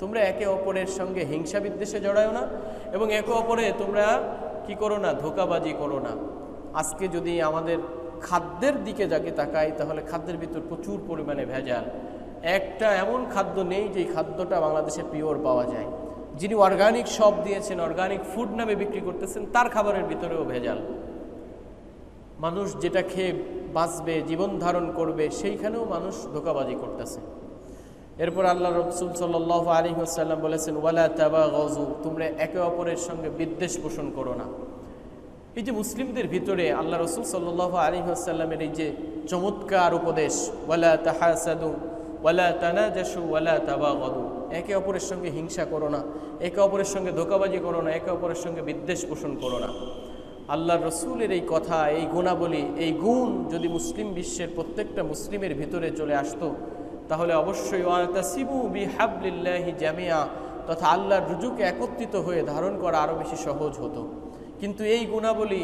তোমরা একে অপরের সঙ্গে হিংসা বিদ্বেষে জড়াও না এবং একে অপরে তোমরা কি করো না, ধোকাবাজি করো না। আজকে যদি আমাদের খাদ্যের দিকে যাকে তাকাই, তাহলে খাদ্যের ভিতর প্রচুর পরিমাণে ভেজাল। একটা এমন খাদ্য নেই যে খাদ্যটা বাংলাদেশে পিওর পাওয়া যায়। যিনি অর্গানিক সব দিয়েছেন অর্গানিক ফুড নামে বিক্রি করতেছেন, তার খাবারের ভিতরেও ভেজাল। মানুষ যেটা খেয়ে বাঁচবে, জীবন ধারণ করবে, সেইখানেও মানুষ ধোকাবাজি করতেছে। এরপর আল্লাহ রসুল সাল্লাহ আলী আসাল্লাম বলেছেন, ওয়ালা তাবা গজু তোমরা একে অপরের সঙ্গে বিদ্বেষ পোষণ করো না। এই যে মুসলিমদের ভিতরে আল্লাহ রসুল সাল্লাহ আলী আসাল্লামের এই যে চমৎকার উপদেশ, ওয়ালা তাহাসাদু ওয়ালা তানাজাসু ওয়ালা তাবা গদু একে অপরের সঙ্গে হিংসা করো না, একে অপরের সঙ্গে ধোকাবাজি করো না, একে অপরের সঙ্গে বিদ্বেষ পোষণ করো না। আল্লাহ রসুলের এই কথা, এই গুণাবলী, এই গুণ যদি মুসলিম বিশ্বের প্রত্যেকটা মুসলিমের ভিতরে চলে আসতো তাহলে অবশ্যই ওয়াতাসিবু বিহাবলিল্লাহি জামিয়া, তথা আল্লাহর রুজুকে একত্রিত হয়ে ধারণ করা আরও বেশি সহজ হতো। কিন্তু এই গুণাবলী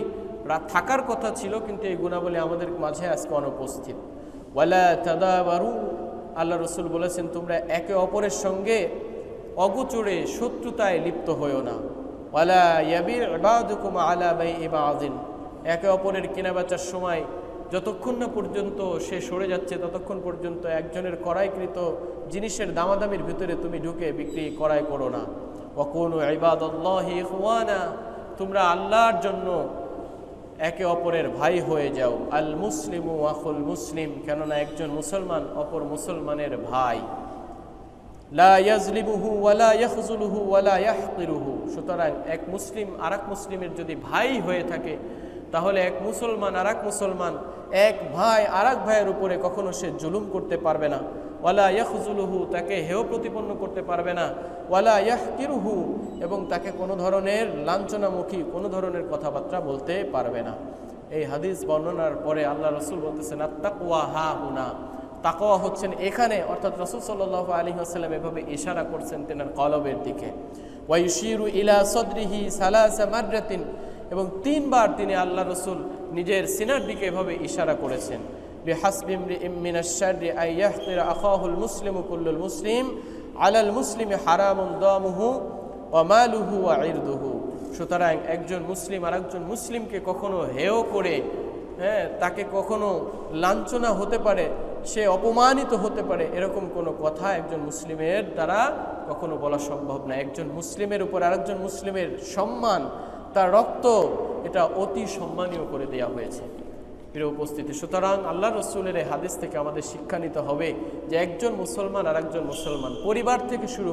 থাকার কথা ছিল, কিন্তু এই গুণাবলী আমাদের মাঝে আজকে অনুপস্থিত। ওয়ালা তাদাবারু, আল্লাহ রসুল বলেছেন, তোমরা একে অপরের সঙ্গে অগোচরে শত্রুতায় লিপ্ত হয়েও না। ওয়ালা ইয়াবির আলা বাই ইবাদিন একে অপরের কেনাবেচার সময় যতক্ষণ না পর্যন্ত সে সরে যাচ্ছে, ততক্ষণ পর্যন্ত একজনের করাইকৃত জিনিসের দামাদামির ভিতরে তুমি ঢুকে বিক্রি করাই করো না। ইবাদাল্লাহি ইখওয়ানা, তোমরা আল্লাহর জন্য একে অপরের ভাই হয়ে যাও। আল মুসলিম ও আখুল মুসলিম, কেননা একজন মুসলমান অপর মুসলমানের ভাই। সুতরাং এক মুসলিম আরেক মুসলিমের যদি ভাই হয়ে থাকে তাহলে এক মুসলমান আরেক মুসলমান, এক ভাই আরেক ভাইয়ের উপরে কখনো সে জুলুম করতে পারবে না। ওয়ালা ইয়াখজুলুহু, তাকে হেয় প্রতিপন্ন করতে পারবে না। ওয়ালা ইয়াহকিরুহু, এবং তাকে কোনো ধরনের লাঞ্ছনামুখী, কোনো ধরনের কথাবার্তা বলতে পারবে না। এই হাদিস বর্ণনার পরে আল্লাহ রসুল বলতেছেন আত্মাকুয়া হা হুনা। তাকওয়া হচ্ছেন এখানে, অর্থাৎ রসুল সাল্লাহ আলী আসাল্লাম এভাবে ইশারা করছেন তেনার কলবের দিকে। ওয়াইশিরু ইলা সদরিহি সালাসা মাররাতিন। এবং তিনবার তিনি আল্লাহ রসুল নিজের সিনার দিকে এভাবে ইশারা করেছেন। আখাহুল মুসলিমু আলাল মুসলিমি হারামুন দামুহু ওয়া মালুহু ওয়া ইরদুহু। সুতরাং একজন মুসলিম আর একজন মুসলিমকে কখনো হেয় করে হ্যাঁ তাকে কখনো লাঞ্ছনা হতে পারে, সে অপমানিত হতে পারে, এরকম কোনো কথা একজন মুসলিমের দ্বারা কখনো বলা সম্ভব না। একজন মুসলিমের উপর আরেকজন মুসলিমের সম্মান তার রক্ত এটা অতি সম্মানীয় করে দেয়া হয়েছে। প্রিয় উপস্থিতি, সুতরাং আল্লাহ রসুলের এই হাদিস থেকে আমাদের শিক্ষা নিতে হবে যে একজন মুসলমান আর একজন মুসলমান পরিবার থেকে শুরু